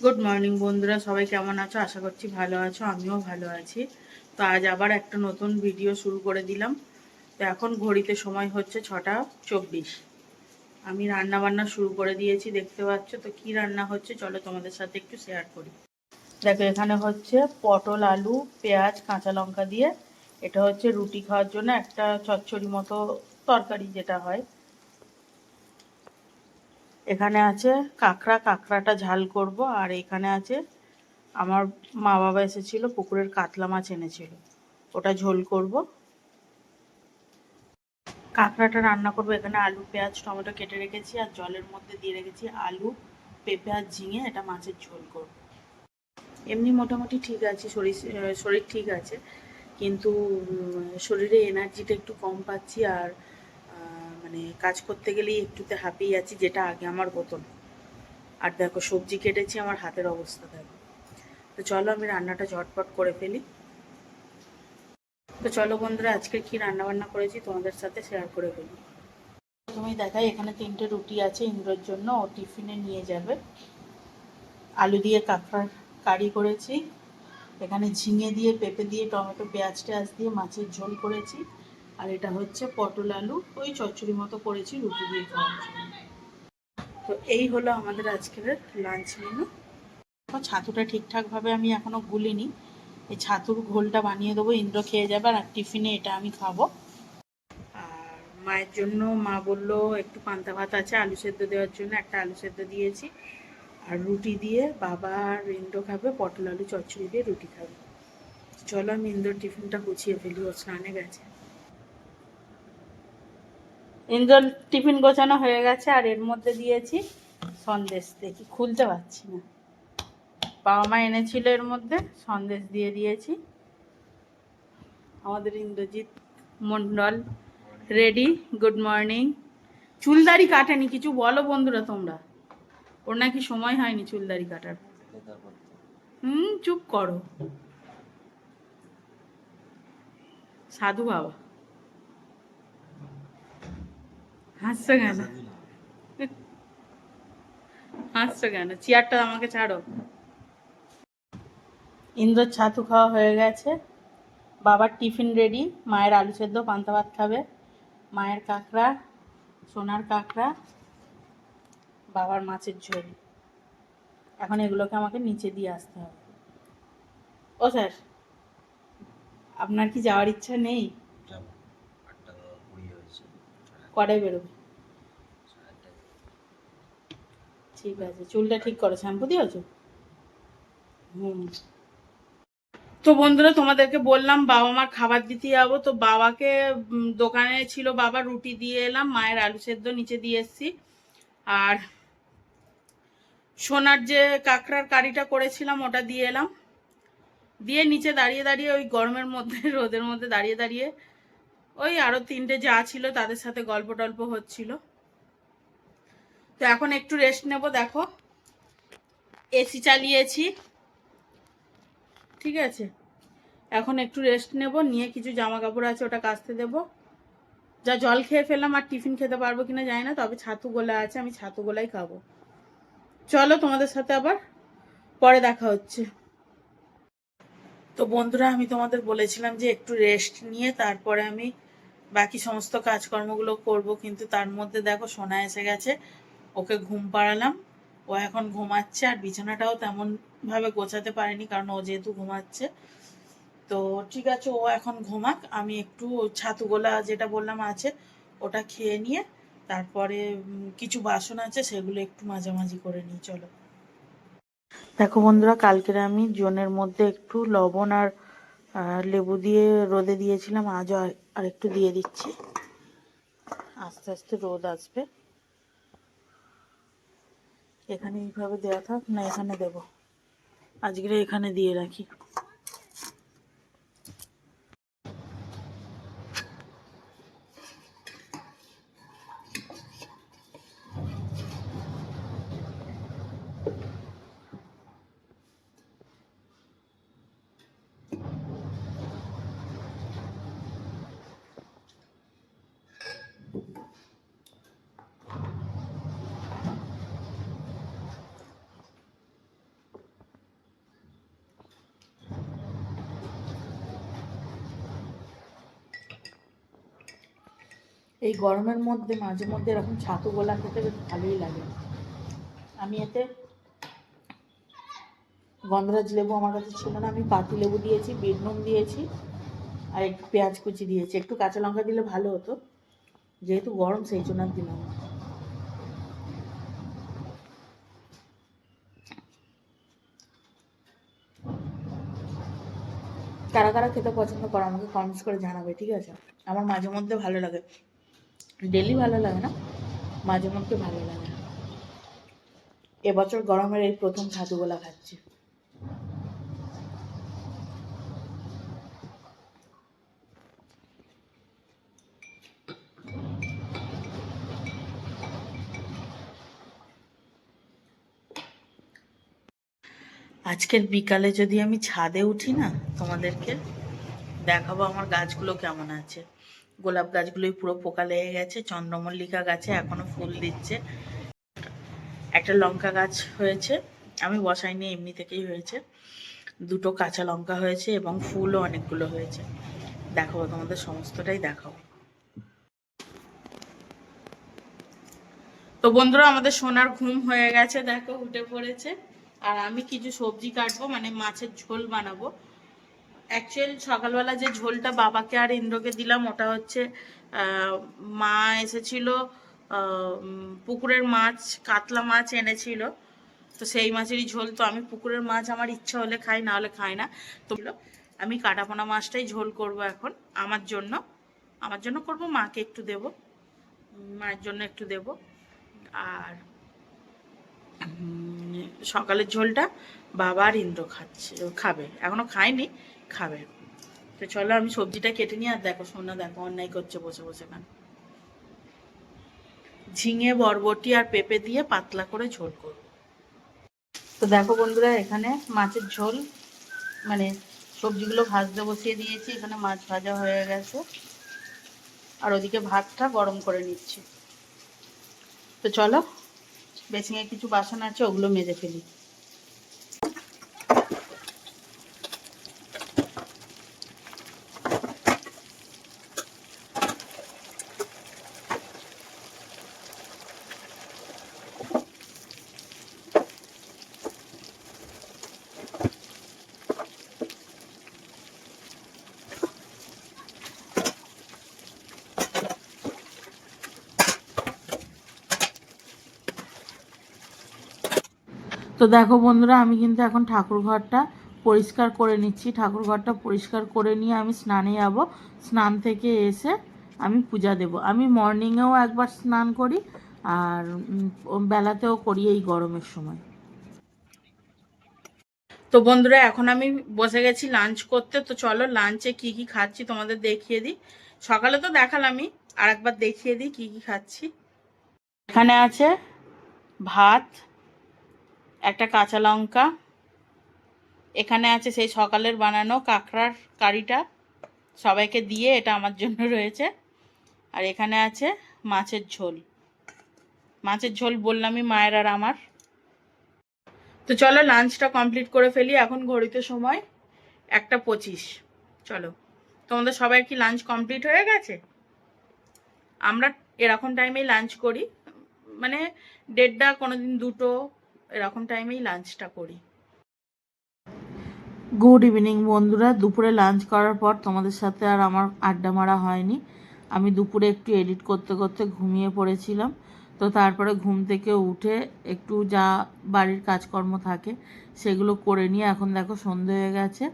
Good morning বন্ধুরা। সবাই কেমন আছো? আশা করছি ভালো আছো। আমিও ভালো আছি। তো আজ আবার একটা নতুন ভিডিও শুরু করে দিলাম। তো এখন ঘড়িতে সময় হচ্ছে ছটা চব্বিশ। আমি রান্না বান্না শুরু করে দিয়েছি, দেখতে পাচ্ছ? তো কি রান্না হচ্ছে? চলো তোমাদের সাথে একটু শেয়ার করি। দেখো, এখানে হচ্ছে পটল, আলু, পেঁয়াজ, কাঁচা লঙ্কা দিয়ে। এটা হচ্ছে রুটি খাওয়ার জন্য একটা চচ্চড়ি মতো তরকারি যেটা হয়। এখানে আছে কাঁকড়া, কাঁকড়াটা ঝাল করব। আর এখানে আছে আমার মা বাবা এসেছিল, পুকুরের কাতলা মাছ এনেছিল। ওটা ঝোল করব। কাঁকড়াটা রান্না করব। এখানে আলু, পেঁয়াজ, টমেটো কেটে রেখেছি আর জলের মধ্যে দিয়ে রেখেছি আলু, পেঁপে আর ঝিঙে। এটা মাছের ঝোল করব। এমনি মোটামুটি ঠিক আছে, শরীর শরীর ঠিক আছে। কিন্তু শরীরে এনার্জিটা একটু কম পাচ্ছি আর মানে কাজ করতে গেলেই একটুতে হাঁপিয়ে যাচ্ছি, যেটা আগে আমার হতো না। আর দেখো, সবজি কেটেছি, আমার হাতের অবস্থা দেখো। তো চলো আমি রান্নাটা ঝটপট করে ফেলি। তো চলো বন্ধুরা, আজকে কি রান্না বান্না করেছি তোমাদের সাথে শেয়ার করে ফেলি। তুমি দেখাই এখানে তিনটে রুটি আছে ইন্দ্রর জন্য, ও টিফিনে নিয়ে যাবে। আলু দিয়ে কাঁকড়ার কারি করেছি। এখানে ঝিঙে দিয়ে, পেঁপে দিয়ে, টমেটো পেঁয়াজ টেয়াজ দিয়ে মাছের ঝোল করেছি। আর এটা হচ্ছে পটল আলু, ওই চচ্চড়ি মতো করেছি, রুটি দিয়ে খাওয়ার জন্য। তো এই হলো আমাদের আজকের লাঞ্চ মেনু ছাতুটা ঠিকঠাকভাবে আমি এখনও গুলিনি। এই ছাতুর ঘোলটা বানিয়ে দেবো, ইন্দ্র খেয়ে যাবে আর টিফিনে এটা আমি খাব। আর মায়ের জন্য মা বলল, একটু পান্তা ভাত আছে, আলু সেদ্ধ দেওয়ার জন্য একটা আলু সেদ্ধ দিয়েছি। আর রুটি দিয়ে বাবা আর ইন্দ্র খাবে, পটল আলু চচ্চড়ি দিয়ে রুটি খাবে। চলো আমি ইন্দ্রর টিফিনটা গুছিয়ে ফেলি, ও স্নানে গেছে। ইন্দ্রর টিফিন গোছানো হয়ে গেছে আর এর মধ্যে দিয়েছি সন্দেশ। দেখি, খুলতে পারছি না। বাবা মা এনেছিল এর মধ্যে, সন্দেশ দিয়ে দিয়েছি। আমাদের Indrajit Mondal ready good morning চুলদারি কাটেনি, কিছু বলো বন্ধুরা তোমরা। ওর নাকি সময় হয়নি চুলদারি কাটার। হুম, চুপ করো। সাধু বাবা। হাসছো কেন? হাসছো কেন? চেয়ারটা আমাকে ছাড়ো। ইন্দ্র ছাতু খাওয়া হয়ে গেছে। বাবার টিফিন রেডি। মায়ের আলু সেদ্ধ, পান্তা ভাত খাবে। মায়ের কাঁকড়া, সোনার কাঁকড়া, বাবার মাছের ঝোল। এখন এগুলোকে আমাকে নিচে দিয়ে আসতে হবে। ও স্যার, আপনার কি যাওয়ার ইচ্ছা নেই যাব আটটা কুড়ি হয়েছে কটায় বেরোবে। ঠিক আছে, চুলটা ঠিক করো। শ্যাম্পু দিয়েছ? হুম। তো বন্ধুরা, তোমাদেরকে বললাম, বাবা মার খাবার দিতে যাব। তো বাবাকে দোকানে ছিল বাবা, রুটি দিয়ে এলাম, মায়ের আলু সেদ্ধ নিচে দিয়ে এসছি। আর সোনার যে কাঁকড়ার কারিটা করেছিলাম, ওটা দিয়ে এলাম। দিয়ে নিচে দাঁড়িয়ে দাঁড়িয়ে ওই গরমের মধ্যে, রোদের মধ্যে দাঁড়িয়ে দাঁড়িয়ে ওই আরও তিনটে যা ছিল তাদের সাথে গল্প টল্প হচ্ছিল। তো এখন একটু রেস্ট নেব, দেখো। এসি চালিয়েছি। ঠিক আছে? এখন একটু রেস্ট নেব, নিয়ে কিছু জামা কাপড় আছে ওটা কাচতে দেবো। যা জল খেয়ে ফেললাম আর টিফিন খেতে পারব কিনা জানি না, তবে ছাতু গোলা আছে, আমি ছাতু গোলাই খাব। চলো তোমাদের সাথে আবার পরে দেখা হচ্ছে। তো বন্ধুরা, আমি তোমাদের বলেছিলাম যে একটু রেস্ট নিয়ে তারপরে আমি বাকি সমস্ত কাজকর্মগুলো করব, কিন্তু তার মধ্যে দেখো সোনা এসে গেছে। ওকে ঘুম পাড়ালাম। ও এখন ঘুমাচ্ছে আর বিছানাটাও তেমন ভাবে গোছাতে পারেনি কারণ ও যেহেতু ঘুমাচ্ছে। তো ঠিক আছে, ও এখন ঘুমাক। আমি একটু ছাতুগোলা যেটা বললাম আছে, ওটা খেয়ে নিয়ে তারপরে কিছু বাসন আছে সেগুলো একটু মাঝামাঝি করে নিই, চলো। দেখো বন্ধুরা, কালকের আমি জনের মধ্যে একটু লবণ আর আহ, লেবু দিয়ে রোদে দিয়েছিলাম আজও আর- আর একটু দিয়ে দিচ্ছি। আস্তে আস্তে রোদ আসবে। এখানে এইভাবে দেওয়া থাক না এখানে দেব। আজকে এখানে দিয়ে রাখি। এই গরমের মধ্যে মাঝে মধ্যে এরকম ছাতু গোলা খেতে বেশ ভালোই লাগে। আমি এতে গন্ধরাজ লেবু আমার কাছে ছিল না, আমি পাতি লেবু দিয়েছি, বিট নুন দিয়েছি, আর একটু পেঁয়াজ কুচি দিয়েছি। একটু কাঁচা লঙ্কা দিলে ভালো হতো, যেহেতু গরম সেই জন্য দিলাম কারা কারা খেতে পছন্দ করো আমাকে কমেন্টস করে জানাবে, ঠিক আছে? আমার মাঝে মধ্যে ভালো লাগে। ডেলি ভালো লাগে না, মাঝে মধ্যে ভালো লাগে না। এবছর গরমের এই প্রথম ছাতুগোলা খাচ্ছি। আজকের বিকালে যদি আমি ছাদে উঠি না তোমাদেরকে, দেখাবো আমার গাছগুলো কেমন আছে। গোলাপ গাছগুলোই পুরো পোকা লেগে গেছে, চন্দ্রমল্লিকা গাছে এখনও ফুল দিচ্ছে। একটা লঙ্কা গাছ হয়েছে, আমি বসাইনি, এমনি থেকেই হয়েছে। দুটো কাঁচা লঙ্কা হয়েছে এবং ফুলও অনেকগুলো হয়েছে। দেখাবো তোমাদের সমস্তটাই দেখাবো। তো বন্ধুরা, আমাদের সোনার ঘুম হয়ে গেছে, দেখো, উঠে পড়েছে। আর আমি কিছু সবজি কাটবো মানে মাছের ঝোল বানাবো। অ্যাকচুয়াল সকালবেলা যে ঝোলটা বাবাকে আর ইন্দ্রকে দিলাম, ওটা হচ্ছে মা এসেছিল পুকুরের মাছ, কাতলা মাছ এনেছিল। তো সেই মাছেরই ঝোল, তো আমি পুকুরের মাছ আমার ইচ্ছা হলে খাই, না হলে খাই না। তো আমি কাটাপোনা মাছটাই ঝোল করব এখন, আমার জন্য। আমার জন্য করব, মাকে একটু দেব। মায়ের জন্য একটু দেব। আর সকালের ঝোলটা বাবা আর ইন্দ্র খাচ্ছে, খাবে। এখনও খায়নি। খাবে। তো চলো আমি সবজিটা কেটে নিই, আর দেখো সোনা, দেখো অন্যায় করছে, বসে বসে খান ঝিঙে, বরবটি আর পেঁপে দিয়ে পাতলা করে ঝোল করব। তো দেখো বন্ধুরা, এখানে মাছের ঝোল মানে সবজিগুলো ভাজতে বসিয়ে দিয়েছি, এখানে মাছ ভাজা হয়ে গেছে। আর ওদিকে ভাতটা গরম করে নিচ্ছি। তো চলো, বেসিংয়ে কিছু বাসন আছে, ওগুলো মেজে ফেলি। তো দেখো বন্ধুরা, আমি কিন্তু এখন ঠাকুর ঘরটা পরিষ্কার করে নিচ্ছি। ঠাকুর ঘরটা পরিষ্কার করে নিয়ে আমি স্নানে যাব। স্নান থেকে এসে আমি পূজা দেব। আমি মর্নিংয়েও একবার স্নান করি আর বেলাতেও করি এই গরমের সময়। তো বন্ধুরা, এখন আমি বসে গেছি লাঞ্চ করতে। তো চলো লাঞ্চে কি কি খাচ্ছি তোমাদের দেখিয়ে দিই। সকালে তো দেখালামই আর একবার দেখিয়ে দিই কি কি খাচ্ছি। এখানে আছে ভাত একটা কাঁচা লঙ্কা। এখানে আছে সেই সকালের বানানো কাঁকড়ার কারিটা। সবাইকে দিয়ে এটা আমার জন্য রয়েছে। আর এখানে আছে মাছের ঝোল। মাছের ঝোল বললামই মায়ের আর আমার। তো চলো লাঞ্চটা কমপ্লিট করে ফেলি। এখন ঘড়িতে সময় একটা পঁচিশ। চলো, তোমাদের সবাই কি লাঞ্চ কমপ্লিট হয়ে গেছে? আমরা এরকম টাইমেই লাঞ্চ করি। মানে দেড়টা, কোনোদিন দুটো এরকম টাইমেই লাঞ্চটা করি। গুড ইভিনিং বন্ধুরা, দুপুরে লাঞ্চ করার পর তোমাদের সাথে আর আমার আড্ডা মারা হয়নি। আমি দুপুরে একটু এডিট করতে করতে ঘুমিয়ে পড়েছিলাম। তো তারপরে ঘুম থেকে উঠে একটু যা বাড়ির কাজকর্ম থাকে সেগুলো করে নিয়ে এখন দেখো সন্ধে হয়ে গেছে,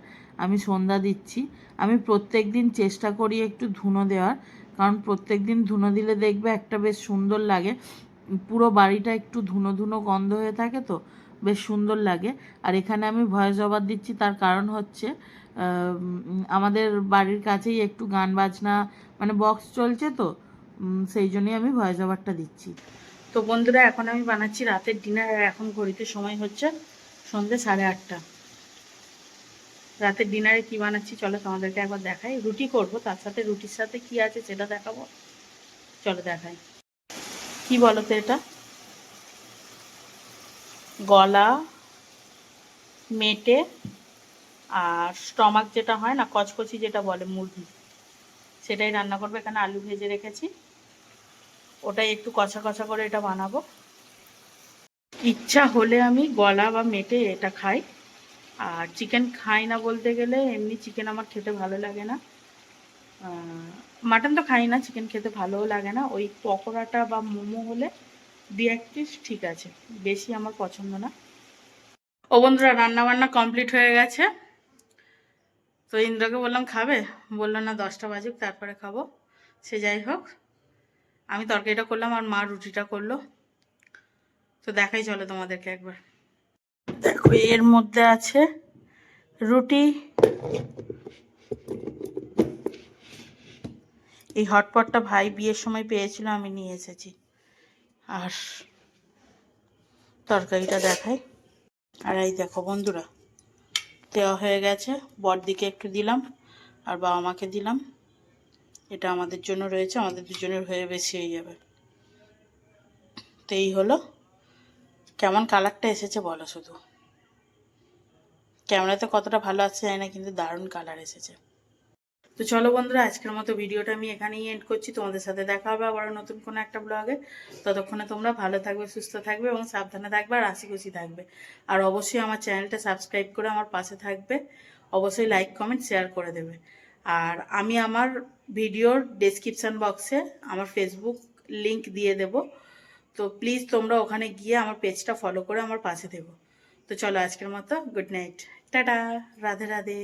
আমি সন্ধ্যা দিচ্ছি। আমি প্রত্যেক দিন চেষ্টা করি একটু ধুনো দেওয়ার, কারণ প্রত্যেক দিন ধুনো দিলে দেখবে একটা বেশ সুন্দর লাগে। পুরো বাড়িটা একটু ধুনো ধুনো গন্ধ হয়ে থাকে তো, বেশ সুন্দর লাগে। আর এখানে আমি ভয়েস ওভার দিচ্ছি, তার কারণ হচ্ছে আমাদের বাড়ির কাছেই একটু গান বাজনা মানে বক্স চলছে তো সেই জন্যই আমি ভয়েস ওভারটা দিচ্ছি। তো বন্ধুরা, এখন আমি বানাচ্ছি রাতের ডিনার আর এখন ঘড়িতে সময় হচ্ছে সন্ধ্যে সাড়ে আটটা। রাতের ডিনারে কি বানাচ্ছি, চলো তোমাদেরকে একবার দেখাই। রুটি করব, তার সাথে রুটির সাথে কি আছে সেটা দেখাবো। চলো দেখাই। কি বলো তো এটা? গলা, মেটে, আর স্টমাক যেটা হয় না, কচকচি যেটা বলে মুরগি, সেটাই রান্না করবে। এখানে আলু ভেজে রেখেছি। ওটাই একটু কষা কষা করে এটা বানাবো। ইচ্ছা হলে আমি গলা বা মেটে এটা খাই। আর চিকেন খাই না বলতে গেলে এমনি চিকেন আমার খেতে ভালো লাগে না। মাটন তো খাই না চিকেন খেতে ভালোও লাগে না। ওই পকোড়াটা বা মোমো হলে দু এক পিস ঠিক আছে, বেশি আমার পছন্দ না। ও বন্ধুরা রান্না বান্না কমপ্লিট হয়ে গেছে। তো ইন্দ্রকে বললাম, খাবে? বলল, না, দশটা বাজুক, তারপরে খাব। সে যাই হোক, আমি তরকারিটা করলাম, আর মা রুটিটা করল। তো দেখাই চলো তোমাদেরকে একবার। দেখো, এর মধ্যে আছে রুটি এই হটপটটা ভাই বিয়ের সময় পেয়েছিল, আমি নিয়ে এসেছি। আর তরকারিটা দেখাই। আর এই দেখো বন্ধুরা, দেওয়া হয়ে গেছে। বড়দিকে একটু দিলাম, আর বাবা মাকে দিলাম। এটা আমাদের জন্য রয়েছে, আমাদের দুজনের হয়ে বেশি হয়ে যাবে। তো এই হলো। কেমন কালারটা এসেছে বলো শুধু। ক্যামেরাতে কতটা ভালো আসছে জানি না, কিন্তু দারুণ কালার এসেছে। তো চলো বন্ধুরা, আজকের মতো ভিডিওটা আমি এখানেই এন্ড করছি। তোমাদের সাথে দেখা হবে আবার নতুন কোনো একটা ব্লগে ততক্ষণে তোমরা ভালো থাকবে, সুস্থ থাকবে এবং সাবধানে থাকবে আর হাসি খুশি থাকবে। আর অবশ্যই আমার চ্যানেলটা সাবস্ক্রাইব করে আমার পাশে থাকবে। অবশ্যই লাইক কমেন্ট শেয়ার করে দেবে। আর আমি আমার ভিডিওর ডেসক্রিপশান বক্সে আমার ফেসবুক লিংক দিয়ে দেব। তো প্লিজ তোমরা ওখানে গিয়ে আমার পেজটা ফলো করে আমার পাশে দেবো তো চলো আজকের মতো good night tata, Radhe Radhe.